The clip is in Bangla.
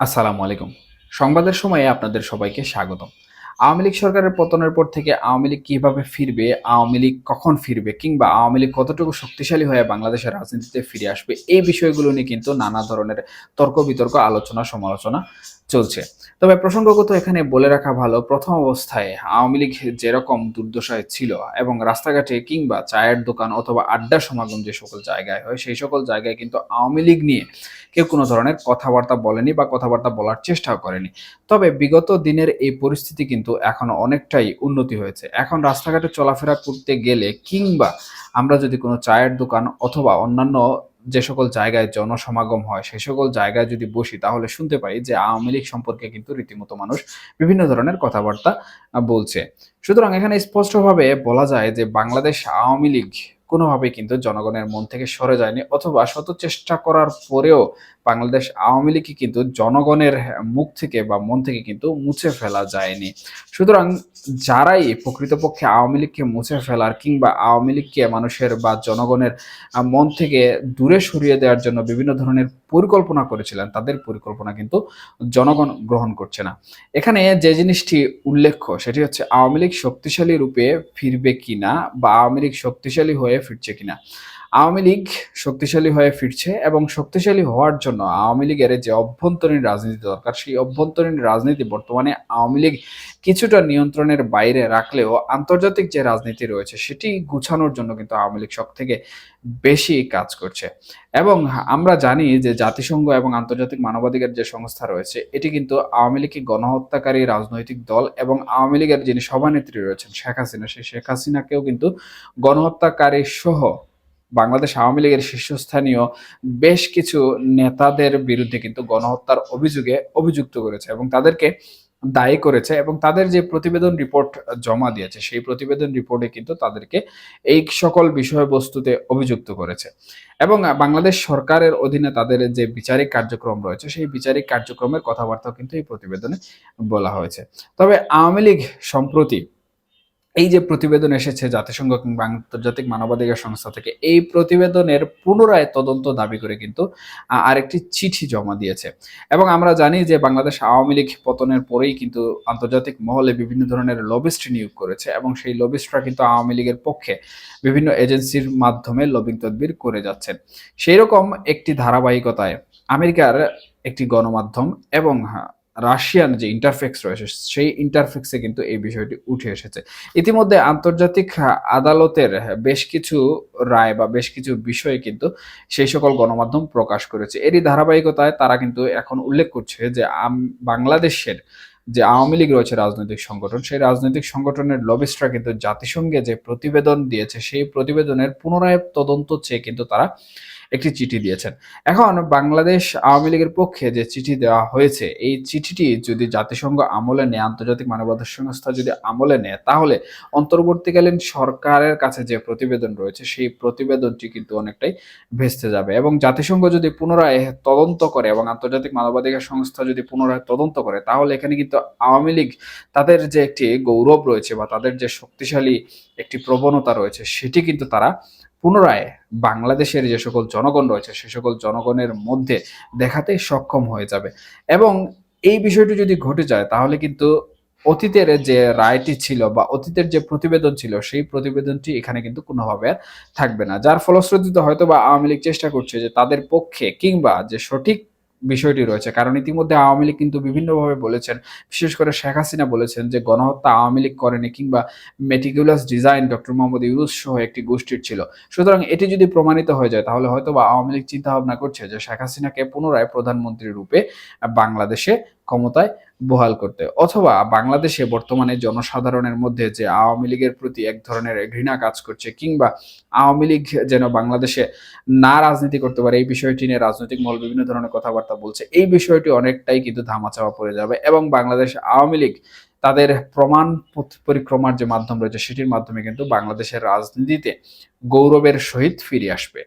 আসসালামু আলাইকুম। সংবাদের সময়ে আপনাদের সবাইকে স্বাগতম। আওয়ামী লীগ সরকারের পতনের পর থেকে আওয়ামী লীগ কীভাবে ফিরবে, আওয়ামী লীগ কখন ফিরবে কিংবা আওয়ামী লীগ কতটুকু শক্তিশালী হয়ে বাংলাদেশের রাজনীতিতে ফিরে আসবে এই বিষয়গুলো নিয়ে কিন্তু নানা ধরনের তর্ক বিতর্ক, আলোচনা, সমালোচনা চলছে। তবে প্রসঙ্গগত এখানে বলে রাখা ভালো, প্রথম অবস্থায় আওয়ামী লীগ যেরকম দুর্দশায় ছিল এবং রাস্তাঘাটে কিংবা চায়ের দোকান অথবা আড্ডা সমাগম যে সকল জায়গায় হয়, সেই সকল জায়গায় কিন্তু আওয়ামী লীগ নিয়ে কেউ কোনো ধরনের কথাবার্তা বলেনি বা কথাবার্তা বলার চেষ্টাও করেনি। তবে বিগত দিনের এই পরিস্থিতি কিন্তু এখন অনেকটাই উন্নতি হয়েছে। এখন রাস্তাঘাটে চলাফেরা করতে গেলে কিংবা আমরা যদি কোনো চায়ের দোকান অথবা অন্যান্য যে সকল জায়গায় জনসমাগম হয় সেই সকল জায়গায় যদি বসি, তাহলে শুনতে পাই যে আওয়ামী লীগ সম্পর্কে কিন্তু রীতিমতো মানুষ বিভিন্ন ধরনের কথাবার্তা বলছে। সুতরাং এখানে স্পষ্টভাবে বলা যায় যে বাংলাদেশ আওয়ামী লীগ কোনোভাবেই কিন্তু জনগণের মন থেকে সরে যায়নি অথবা শত চেষ্টা করার পরেও বাংলাদেশ আওয়ামী লীগকে কিন্তু জনগণের মুখ থেকে বা মন থেকে কিন্তু মুছে ফেলা যায়নি। সুতরাং যারাই প্রকৃতপক্ষে আওয়ামী লীগকে মুছে ফেলার কিংবা আওয়ামী লীগকে মানুষের বা জনগণের মন থেকে দূরে সরিয়ে দেওয়ার জন্য বিভিন্ন ধরনের পরিকল্পনা করেছিলেন, তাদের পরিকল্পনা কিন্তু জনগণ গ্রহণ করছে না। এখানে যে জিনিসটি উল্লেখ্য, সেটি হচ্ছে আওয়ামী লীগ শক্তিশালী রূপে ফিরবে কিনা বা আওয়ামী লীগ শক্তিশালী হয়ে ফিরছে কিনা। আওয়ামী লীগ শক্তিশালী হয়ে ফিরছে এবং শক্তিশালী হওয়ার জন্য আওয়ামী লীগের যে অভ্যন্তরীণ রাজনীতি দরকার, সেই অভ্যন্তরীণ রাজনীতি বর্তমানে আওয়ামী লীগ কিছুটা নিয়ন্ত্রণের বাইরে রাখলেও আন্তর্জাতিক যে রাজনীতি রয়েছে সেটি গুছানোর জন্য কিন্তু আওয়ামী লীগ সব থেকে বেশি কাজ করছে। এবং আমরা জানি যে জাতিসংঘ এবং আন্তর্জাতিক মানবাধিকার যে সংস্থা রয়েছে, এটি কিন্তু আওয়ামী লীগকে গণহত্যাকারী রাজনৈতিক দল এবং আওয়ামী লীগের যিনি সভানেত্রী রয়েছেন শেখ হাসিনা, সেই শেখ হাসিনাকেও কিন্তু গণহত্যাকারী সহ বাংলাদেশ আওয়ামী লীগের শীর্ষস্থানীয় বেশ কিছু নেতাদের বিরুদ্ধে কিন্তু গণহত্যার অভিযোগে অভিযুক্ত করেছে এবং তাদেরকে দায়ী করেছে এবং তাদের যে প্রতিবেদন রিপোর্ট জমা দিয়েছে, সেই প্রতিবেদন রিপোর্টে কিন্তু তাদেরকে এই সকল বিষয়বস্তুতে অভিযুক্ত করেছে। এবং বাংলাদেশ সরকারের অধীনে তাদের যে বিচারিক কার্যক্রম রয়েছে, সেই বিচারিক কার্যক্রমের কথাবার্তাও কিন্তু এই প্রতিবেদনে বলা হয়েছে। তবে আওয়ামী লীগ সম্প্রতি এই যে প্রতিবেদন এসেছে জাতিসংঘ কিংবা আন্তর্জাতিক মানবাধিকার সংস্থা থেকে, এই প্রতিবেদনের পুনরায় তদন্ত দাবি করে কিন্তু আরেকটি চিঠি জমা দিয়েছে। এবং আমরা জানি যে বাংলাদেশ আওয়ামী লীগ পতনের পরেই কিন্তু আন্তর্জাতিক মহলে বিভিন্ন ধরনের লবিস্ট নিয়োগ করেছে এবং সেই লবিস্টরা কিন্তু আওয়ামী লীগের পক্ষে বিভিন্ন এজেন্সির মাধ্যমে লবিং তদবির করে যাচ্ছেন সেই রকম একটি ধারাবাহিকতায় আমেরিকার একটি গণমাধ্যম এবং রাশিয়ান যে ইন্টারফেক্স রয়েছে, সেই ইন্টারফেক্সে কিন্তু এই বিষয়টি উঠে এসেছে। ইতিমধ্যে আন্তর্জাতিক আদালতের বেশ কিছু রায় বা বেশ কিছু বিষয়ে কিন্তু সেই সকল গণমাধ্যম প্রকাশ করেছে। এরই ধারাবাহিকতায় তারা কিন্তু এখন উল্লেখ করছে যে বাংলাদেশের যে আওয়ামী লীগ রয়েছে রাজনৈতিক সংগঠন, সেই রাজনৈতিক সংগঠনের লবিস্টরা কিন্তু জাতিসংঘে যে প্রতিবেদন দিয়েছে, সেই প্রতিবেদনের পুনরায় তদন্ত চেয়ে কিন্তু তারা একটি চিঠি দিয়েছেন। এখন বাংলাদেশ আওয়ামী লীগের পক্ষে যে চিঠি দেওয়া হয়েছে, এই চিঠিটি যদি জাতিসংঘ আমলে নেয়, আন্তর্জাতিক মানবাধিকার সংস্থা যদি আমলে নেয়, তাহলে অন্তর্বর্তীকালীন সরকারের কাছে যে প্রতিবেদন রয়েছে, সেই প্রতিবেদনটি কিন্তু অনেকটাই ভেস্তে যাবে। এবং জাতিসংঘ যদি পুনরায় তদন্ত করে এবং আন্তর্জাতিক মানবাধিকার সংস্থা যদি পুনরায় তদন্ত করে, তাহলে এখানে কিন্তু আওয়ামী লীগ তাদের যে একটি গৌরব রয়েছে বা তাদের যে শক্তিশালী একটি প্রবণতা রয়েছে, সেটি কিন্তু তারা পুনরায় বাংলাদেশের যে সকল জনগণ রয়েছে, সে সকল জনগণের মধ্যে দেখাতে সক্ষম হয়ে যাবে। এবং এই বিষয়টি যদি ঘটে যায়, তাহলে কিন্তু অতীতের যে রায়টি ছিল বা অতীতের যে প্রতিবেদন ছিল, সেই প্রতিবেদনটি এখানে কিন্তু কোনোভাবে থাকবে না। যার ফলশ্রুতিতে হয়তো বা আওয়ামী লীগ চেষ্টা করছে যে তাদের পক্ষে কিংবা যে সঠিক বিষয়টি রয়েছে। কারণ ইতিমধ্যে আওয়ামী লীগ কিন্তু বিভিন্নভাবে বলেছেন, বিশেষ করে শেখ হাসিনা বলেছেন যে গণহত্যা আওয়ামী লীগ করেনি কিংবা meticulous design doctor Mohammad Yunus সহ একটি গোষ্ঠীর ছিল। সুতরাং এটি যদি প্রমাণিত হয়ে যায়, তাহলে হয়তো বা আওয়ামী লীগ চিন্তা ভাবনা করছে যে শেখ হাসিনাকে পুনরায় প্রধানমন্ত্রী রূপে বাংলাদেশে ক্ষমতায় বহাল করতে। অথবা বাংলাদেশে বর্তমানে জনসাধারণের মধ্যে যে আওয়ামী লীগের প্রতি এক ধরনের ঘৃণা কাজ করছে কিংবা আওয়ামী লীগ যেন বাংলাদেশে না রাজনীতি করতে পারে, এই বিষয়টি নিয়ে রাজনৈতিক মহল বিভিন্ন ধরনের কথাবার্তা বলছে। এই বিষয়টি অনেকটাই কিন্তু ধামাচাপা পড়ে যাবে এবং বাংলাদেশ আওয়ামী লীগ তাদের প্রমাণ পরিক্রমার যে মাধ্যম রয়েছে সেটির মাধ্যমে কিন্তু বাংলাদেশের রাজনীতিতে গৌরবের সহিত ফিরে আসবে।